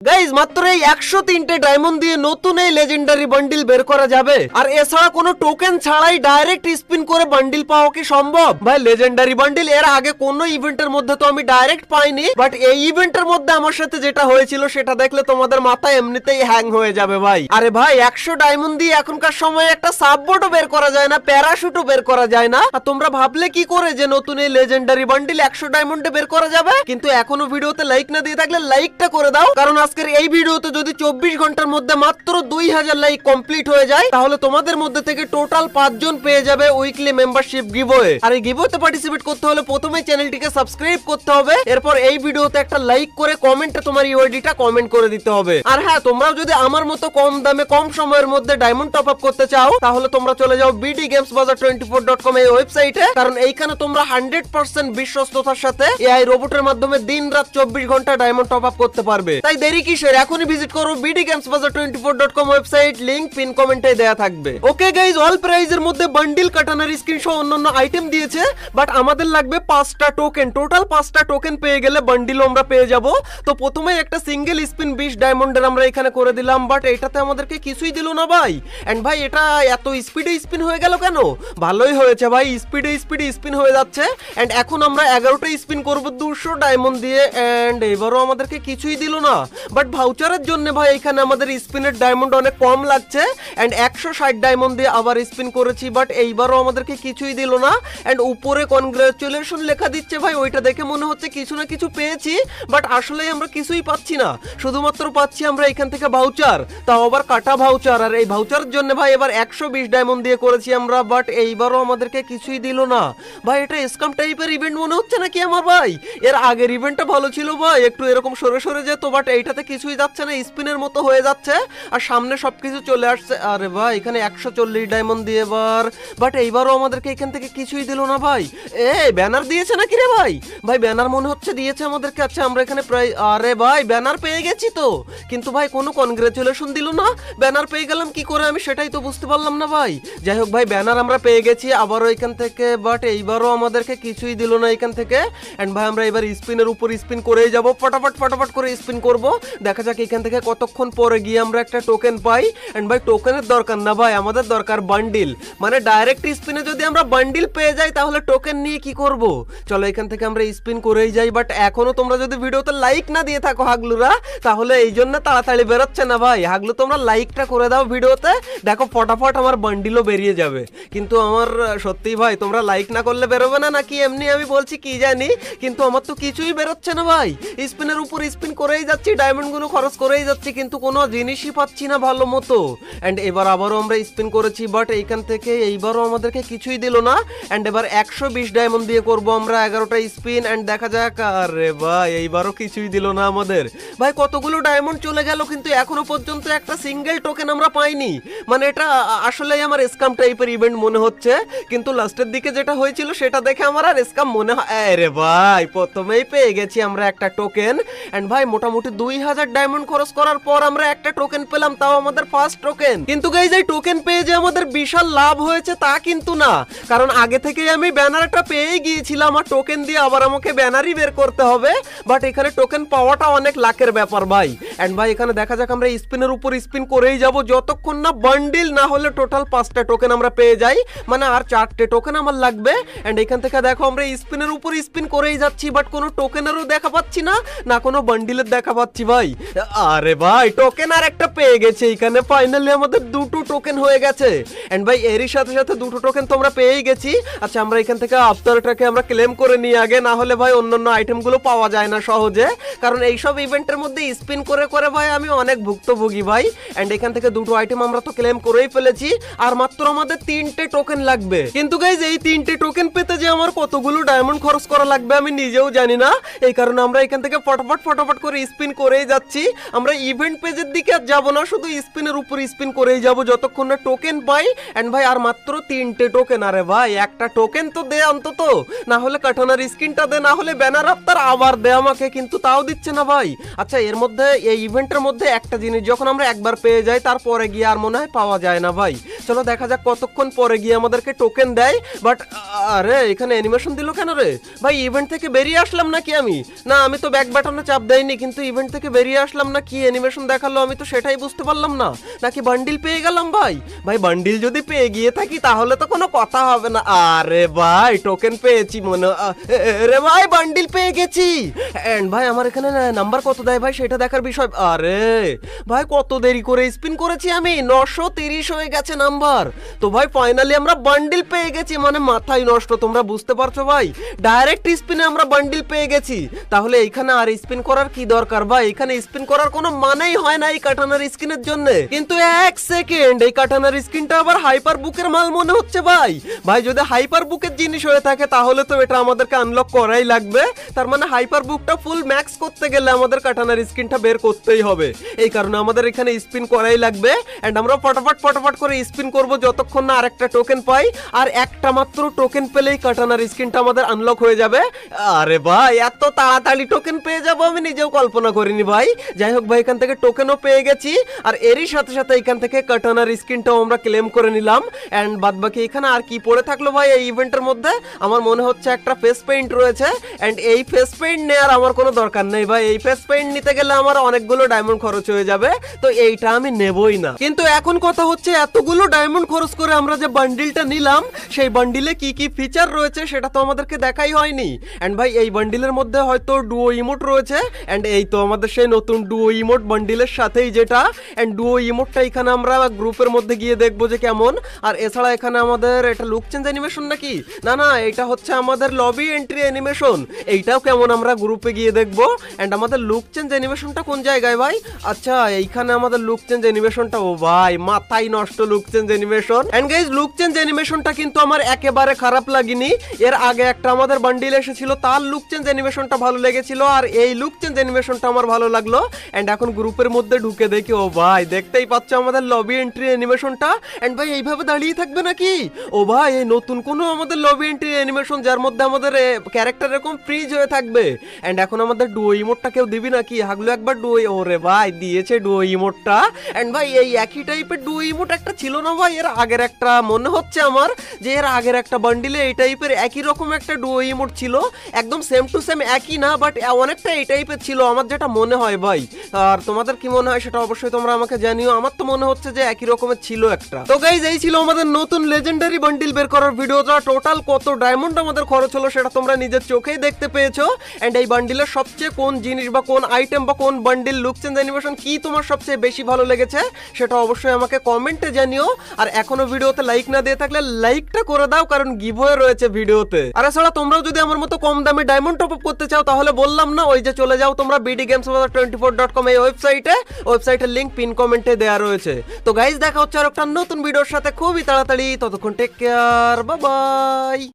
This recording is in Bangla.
গাইজ, মাত্র এই একশো তিনটে ডায়মন্ড দিয়ে নতুন এই লেজেন্ডারি বান্ডিল বের করা যাবে। আর এছাড়া কোনো টোকেন ছাড়াই ডাইরেক্ট স্পিন করে বান্ডিল পাওয়া কি সম্ভব? ভাই লেজেন্ডারি বান্ডিল এর আগে কোনো ইভেন্টের মধ্যে তো আমি ডাইরেক্ট পাইনি বাট এই ইভেন্টের মধ্যে আমার সাথে যেটা হয়েছিল, সেটা দেখলে তোমাদের মাথায় এমনিতেই হ্যাং হয়ে যাবে ভাই। আরে ভাই, একশো ডায়মন্ড দিয়ে এখনকার সময় একটা সাববোর্ডও বের করা যায় না প্যারাশুটও বের করা যায় না। আর তোমরা ভাবলে কি করে যে নতুন এই লেজেন্ডারি বান্ডিল একশো ডায়মন্ডে বের করা যাবে? কিন্তু এখনও ভিডিওতে লাইক না দিয়ে থাকলে লাইকটা করে দাও, কারণ আজকের এই ভিডিওতে যদি চব্বিশ ঘণ্টার মধ্যে মাত্র দুই হাজার লাইক কমপ্লিট হয়ে যায়, তাহলে তোমাদের মধ্যে থেকে টোটাল পাঁচজন পেয়ে যাবে উইকলি মেম্বারশিপ গিভওয়ে আর এই গিভওয়েতে পার্টিসিপেট করতে হলে প্রথমে চ্যানেলটিকে সাবস্ক্রাইব করতে হবে, এরপর এই ভিডিওতে একটা লাইক করে কমেন্টে তোমার ইউআইডিটা কমেন্ট করে দিতে হবে। আর হ্যাঁ তোমরাও যদি আমার মতো কম দামে, কম সময়ের মধ্যে ডায়মন্ড টপ আপ করতে চাও, তাহলে তোমরা চলে যাও BD Games Bazaar twenty four dot com এই ওয়েবসাইটে কারণ এইখানে তোমরা হান্ড্রেড পার্সেন্ট বিশ্বস্ততার সাথে এআই রোবটের মাধ্যমে দিন রাত চব্বিশ ঘণ্টা ডায়মন্ড টপ আপ করতে পারবে। তাই দেরি কিসের? এখনই ভিজিট করো BD Games Bazaar twenty four dot com website link pin কমেন্টে দেওয়া থাকবে। ওকে গাইজ অল প্রাইজের মধ্যে বান্ডিল কাটানোর স্ক্রিন সহ অন্যান্য আইটেম দিয়েছে বাট আমাদের লাগবে পাঁচটা টোকেন টোটাল পাঁচটা টোকেন পেয়ে গেলে বান্ডিলও আমরা পেয়ে যাব। তো প্রথমে একটা সিঙ্গেল স্পিন বিশ ডায়মন্ডের আমরা এখানে করে দিলাম বাট এটাতে আমাদেরকে কিছুই দিল না ভাই। এন্ড ভাই, এটা এত স্পিডে স্পিন হয়ে গেল কেন? ভালোই হয়েছে ভাই স্পিডে স্পিডে স্পিন হয়ে যাচ্ছে। এন্ড এখন আমরা এগারোটা স্পিন করব দুশো ডায়মন্ড দিয়ে এন্ড এবারও আমাদেরকে কিছুই দিল না। বাট ভাউচারের জন্য ভাই, এখানে আমাদের স্পিনের ডায়মন্ড অনেক কম লাগছে অ্যান্ড একশো ষাট ডায়মন্ড দিয়ে আবার স্পিন করেছি বাট এইবারও আমাদেরকে কিছুই দিল না এন্ড উপরে কনগ্রাচুলেশন লেখা দিচ্ছে ভাই, ওইটা দেখে মনে হচ্ছে কিছু না কিছু পেয়েছি বাট আসলে আমরা কিছুই পাচ্ছি না। শুধুমাত্র পাচ্ছি আমরা এখান থেকে ভাউচার তাও আবার কাটা ভাউচার আর এই ভাউচারের জন্য ভাই এবার একশো বিশ ডায়মন্ড দিয়ে করেছি আমরা বাট এইবারও আমাদেরকে কিছুই দিল না। ভাই, এটা স্কাম টাইপের ইভেন্ট মনে হচ্ছে নাকি আমার ভাই? এর আগের ইভেন্টটা ভালো ছিল ভাই, একটু এরকম সরে সরে যেত বাট এইটাতে কিছুই যাচ্ছে না, স্পিনের মতো হয়ে যাচ্ছে। আর সামনে সবকিছু চলে আসছে। আরে ভাই, এখানে একশো চল্লিশ ডায়মন্ড দিয়ে এবার। বাট এইবারও আমাদেরকে এখান থেকে কিছুই দিল না ভাই। এ ব্যানার দিয়েছে নাকি রে ভাই? ভাই ব্যানার মনে হচ্ছে দিয়েছে আমাদেরকে। আচ্ছা আমরা এখানে প্রায় আরে ভাই ব্যানার পেয়ে গেছি তো। কিন্তু ভাই, কোনো কনগ্রাচুলেশন দিল না। ব্যানার পেয়ে গেলাম, কি করে আমি সেটাই তো বুঝতে পারলাম না ভাই। যাই হোক ভাই ব্যানার আমরা পেয়ে গেছি আবারও এখান থেকে। বাট এইবারও আমাদেরকে কিছুই দিল না এখান থেকে। অ্যান্ড ভাই, আমরা এবার স্পিনের উপর স্পিন করেই যাব। ফটাফট ফটাফট করে স্পিন করব। দেখা যাক এখান থেকে কতক্ষণ পরে গিয়ে আমরা একটা টোকেন পাই। এন্ড ভাই টোকেনের দরকার না ভাই, আমাদের দরকার বান্ডিল মানে ডাইরেক্ট স্পিনে যদি আমরা বান্ডিল পেয়ে যাই, তাহলে টোকেন নিয়ে কি করব? চলো এখান থেকে আমরা স্পিন করেই যাই বাট এখনও তোমরা যদি ভিডিওতে লাইক না দিয়ে থাকো হাগলুরা, তাহলে এই জন্য তাড়াতাড়ি বেরোচ্ছে না ভাই। হাগলু, তোমরা লাইকটা করে দাও ভিডিওতে, দেখো ফটাফট আমার বান্ডিলও বেরিয়ে যাবে। কিন্তু আমার, সত্যি ভাই, তোমরা লাইক না করলে বেরোবে না নাকি? এমনি আমি বলছি কি জানি, কিন্তু আমার তো কিছুই বেরোচ্ছে না ভাই। স্পিনের উপর স্পিন করেই যাচ্ছি ডায়মন্ড গুলো খরচ করেই যাচ্ছি, কিন্তু কোনো জিনিসই পাচ্ছি না ভালো মতো। এন্ড এবার আবারও আমরা স্পিন করেছি বাট এইখান থেকে এইবারও আমাদেরকে কিছুই দিল না। এন্ড এবার একশো বিশ ডায়মন্ড দিয়ে করব আমরা এগারোটা স্পিন এন্ড দেখা যাক, আরে ভাই, এইবারও কিছুই দিল না আমাদের। ভাই, কতগুলো ডায়মন্ড চলে গেল, কিন্তু এখনও পর্যন্ত একটা সিঙ্গেল টোকেন আমরা পাইনি। মানে এটা আসলেই আমার স্কাম টাইপের ইভেন্ট মনে হচ্ছে। কিন্তু লাস্টের দিকে যেটা হয়েছিল, সেটা দেখে আমার আর স্কাম মনে হয় আরে ভাই, প্রথমেই পেয়ে গেছি আমরা একটা টোকেন এন্ড ভাই, মোটামুটি দুই হাজার ডায়মন্ড খরচ করার পর আমরা একটা টোকেন পেলাম, তাও আমাদের ফার্স্ট টোকেন কিন্তু এই টোকেন পেয়ে যে আমাদের বিশাল লাভ হয়েছে তা কিন্তু না। কারণ আগে থেকেই আমি ব্যানারটা পেয়ে গিয়েছিলাম, আর টোকেন দিয়ে আবার আমাকে ব্যানারই বের করতে হবে। বাট এখানে টোকেন পাওয়াটা অনেক লাখের ব্যাপার ভাই। এন্ড ভাই, এখানে দেখা যাক আমরা স্পিনের উপর স্পিন করেই যাব, যতক্ষণ না বান্ডিল না হলে টোটাল পাঁচটা টোকেন আমরা পেয়ে যাই। মানে আর চারটে টোকেন আমার লাগবে। এন্ড এখান থেকে দেখো আমরা স্পিনের উপর স্পিন করেই যাচ্ছি বাট কোনো টোকেনেরও দেখা পাচ্ছি না না কোনো বান্ডিলের দেখা পাচ্ছি ভাই। আরে ভাই টোকেন আর একটা পেয়ে গেছে এখানে। ফাইনালি আমাদের দুটো টোকেন হয়ে গেছে। এন্ড ভাই, এরই সাথে সাথে দুটো টোকেন তো আমরা পেয়েই গেছি। আচ্ছা আমরা এখান থেকে আফতারটাকে আমরা ক্লেম করে নিই আগে। না হলে ভাই, অন্যান্য আইটেমগুলো পাওয়া যায় না সহজে। কারণ এইসব ইভেন্টের মধ্যে স্পিন করে করে ভাই, আমি অনেক ভুক্তভোগী ভাই। এন্ড এখান থেকে দুটো আইটেম আমরা তো ক্লেম করেই ফেলেছি। আর মাত্র আমাদের তিনটে টোকেন লাগবে। কিন্তু গাইজ এই তিনটে টোকেন পেতে যে আমার কতগুলো ডায়মন্ড খরচ করা লাগবে আমি নিজেও জানি না। এই কারণে আমরা এখান থেকে ফটাফট ফটাফট করে স্পিন করেই যাচ্ছি। আমরা ইভেন্ট পেজের দিকে আর যাব না, শুধু স্পিনের উপর স্পিন করেই যাব। যতক্ষণ না টোকেন পাই এন্ড ভাই, আর মাত্র তিনটে টোকেন আরে ভাই, একটা টোকেন তো দে অন্তত। না হলে কাঠানার স্ক্রিনটা দে, না হলে ব্যানার আফতার আবার দে আমাকে, কিন্তু তাও দিচ্ছে না ভাই। আচ্ছা এর মধ্যে, এই ইভেন্টের মধ্যে একটা জিনিস, যখন আমরা একবার পেয়ে যাই, তারপরে গিয়ে আর মনে হয় পাওয়া যায় না ভাই। চলো দেখা যাক কতক্ষণ পরে গিয়ে আমাদেরকে টোকেন দেয়। বাট আরে, এখানে অ্যানিমেশন দিল কেন রে? ভাই ইভেন্ট থেকে বেরিয়ে আসলাম নাকি আমি? না, আমি তো ব্যাক বাটনে চাপ দেয়নি কিন্তু ইভেন্ট থেকে বেরিয়ে আসলাম না কি অ্যানিমেশন দেখাল আমি তো সেটাই বুঝতে পারলাম না। নাকি বান্ডিল পেয়ে গেলাম ভাই? ভাই বান্ডিল যদি পেয়ে গিয়ে থাকি তাহলে তো কোনো কথা হবে না। আরে ভাই টোকেন পেয়েছি মনে আ, এ, এ, রে ভাই বান্ডিল পেয়ে গেছি। এন্ড ভাই আমার এখানে নাম্বার কত দেয় ভাই সেটা দেখার বিষয়? আরে ভাই কত দেরি করে স্পিন করেছি আমি? নশো তিরিশ হয়ে গেছে নাম্বার তো ভাই ফাইনালি আমরা বান্ডিল পেয়ে গেছি মানে মাথায় নষ্ট তোমরা বুঝতে পারছ ভাই? ডাইরেক্ট স্পিনে আমরা বান্ডিল পেয়ে গেছি। তাহলে এইখানে আর স্পিন করার কি দরকার ভাই? এখানে স্পিন করার কোনো মানেই হয় না এই কাটানার স্কিনের জন্য। কিন্তু এক সেকেন্ড, এই কাটানার স্কিনটা আবার হাইপার বুকের মাল মনে হচ্ছে ভাই। ভাই, যদি হাইপার বুকের জিনিস হয়ে থাকে, তাহলে তো এটা আমাদেরকে আনলক করাই লাগবে। তার মানে হাইপার বুকটা ফুল ম্যাক্স করতে গেলে আমাদের কাটানার স্কিনটা বের করতেই হবে। এই কারণে আমাদের এখানে স্পিন করাই লাগবে। এন্ড আমরা ফটাফট ফটাফট করে স্পিন করব যতক্ষণ না আরেকটা টোকেন পাই। আর একটা মাত্র টোকেন পেলেই কাটানার স্কিনটা আমাদের আনলক হয়ে যাবে। আরে ভাই, এত তাড়াতাড়ি টোকেন পেয়ে যাব আমি, নিজেও কল্পনা করিনি ভাই। যাই হোক ভাই, এখান থেকে টোকেনও পেয়ে গেছি। আর এরই সাথে সাথে এখান থেকে কাটানার স্কিনটাও আমরা ক্লেম করে নিলাম। এন্ড বাদ বাকি এখানে আর কি পড়ে থাকল ভাই এই ইভেন্টের মধ্যে? আমার মনে হচ্ছে একটা ফেস পেইন্ট রয়েছে। এন্ড এই ফেস পেইন্ট নেওয়ার আমার কোনো দরকার নেই ভাই। এই ফেস পেইন্ট নিতে গেলে আমার অনেকগুলো ডায়মন্ড খরচ হয়ে যাবে। তো এইটা আমি নেবই না। কিন্তু এখন কথা হচ্ছে এতগুলো ডায়মন্ড খরচ করে আমরা যে বান্ডিলটা নিলাম, সেই বান্ডিলে কি কি ফিচার রয়েছে সেটা তো আমাদেরকে দেখাই হয়নি। এন্ড ভাই, এই বান্ডিলের মধ্যে হয়তো ডুও ইমোট রয়েছে। এন্ড এই তো আমাদের সেই নতুন ডুও ইমোট বান্ডিলের সাথেই যেটা। অ্যান্ড ডুও ইমোটটা এখানে আমরা গ্রুপের মধ্যে গিয়ে দেখব যে কেমন। আর এছাড়া এখানে আমাদের এটা লুক চেঞ্জ অ্যানিমেশন নাকি? না না, এটা হচ্ছে আমাদের লবি এন্ট্রি অ্যানিমেশন এইটাও কেমন আমরা গ্রুপে গিয়ে দেখব। অ্যান্ড আমাদের লুক চেঞ্জ অ্যানিমেশনটা কোন জায়গায় ভাই? আচ্ছা এইখানে আমাদের লুক চেঞ্জ অ্যানিমেশনটা ও ভাই, মাথায় নষ্ট look change animation and guys look change অ্যানিমেশনটা কিন্তু আমার একেবারে খারাপ লাগেনি। এর আগে একটা আমাদের বান্ডিল এসেছিল, তার লুক চেঞ্জ অ্যানিমেশনটা ভালো লেগেছিল। আর এই লুক চেঞ্জ অ্যানিমেশনটা আমার ভালো লাগল। এন্ড এখন গ্রুপের মধ্যে ঢুকে দেখি, ও ভাই, দেখতেই পাচ্ছ আমাদের লবি এন্ট্রি অ্যানিমেশনটা এন্ড ভাই, এইভাবে দাঁড়িয়ে থাকবে নাকি? ও ভাই, এই নতুন কোনো আমাদের লবি এন্ট্রি অ্যানিমেশন যার মধ্যে আমাদের ক্যারেক্টার এরকম ফ্রিজ হয়ে থাকবে? এন্ড এখন আমাদের ডুও ইমোটটা কেউ দিবি নাকি? হাগলো একবার ডুও ওরে ভাই, দিয়েছে ডুও ইমোটটা এন্ড ভাই, এই একই টাইপের ডুও ইমোট একটা ছিল না ভাই, এর আগের একটা, মনে হচ্ছে আমার যে এর আগের একটা বান্ডিলে এই টাইপের একই রকম একটা ডুও ইমোট ছিল। একদম সেম টু সেম একই না বাট অনেকটা এই টাইপের ছিল। আমার যেটা মনে হয় ভাই। আর তোমাদের কি মনে হয় সেটা অবশ্যই তোমরা আমাকে জানিও। আমার তো মনে হচ্ছে যে একই রকমের ছিল একটা। তো গাইজ এই ছিল আমাদের নতুন লেজেন্ডারি বান্ডিল বের করার ভিডিওটা টোটাল কত ডায়মন্ড আমাদের খরচ হলো সেটা তোমরা নিজের চোখেই দেখতে পেয়েছ। এন্ড এই বান্ডিলের সবচেয়ে কোন জিনিস বা কোন আইটেম বা কোন বান্ডিল লুক চেঞ্জ অ্যানিমেশন কি তোমার সবচেয়ে বেশি ভালো লেগেছে সেটা অবশ্যই আমাকে কমেন্টে জানিও। আর এখনও ভিডিওতে লাইক না দিয়ে থাকলে লাইকটা করে দাও, কারণ গিভ গিভওয়ে রয়েছে ভিডিওতে আর এছাড়া তোমরাও যদি আমার মতো কম দামে ডায়মন্ড টপ আপ করতে চাও, তাহলে বললাম না, ওই যে চলে যাও তোমরা BD Games twenty four dot com এই ওয়েবসাইটে ওয়েবসাইটের লিঙ্ক পিন কমেন্টে দেওয়া রয়েছে। তো গাইজ দেখা হচ্ছে আর একটা নতুন ভিডিওর সাথে। খুবই তাড়াতাড়ি। ততক্ষণ টেক কেয়ার বাই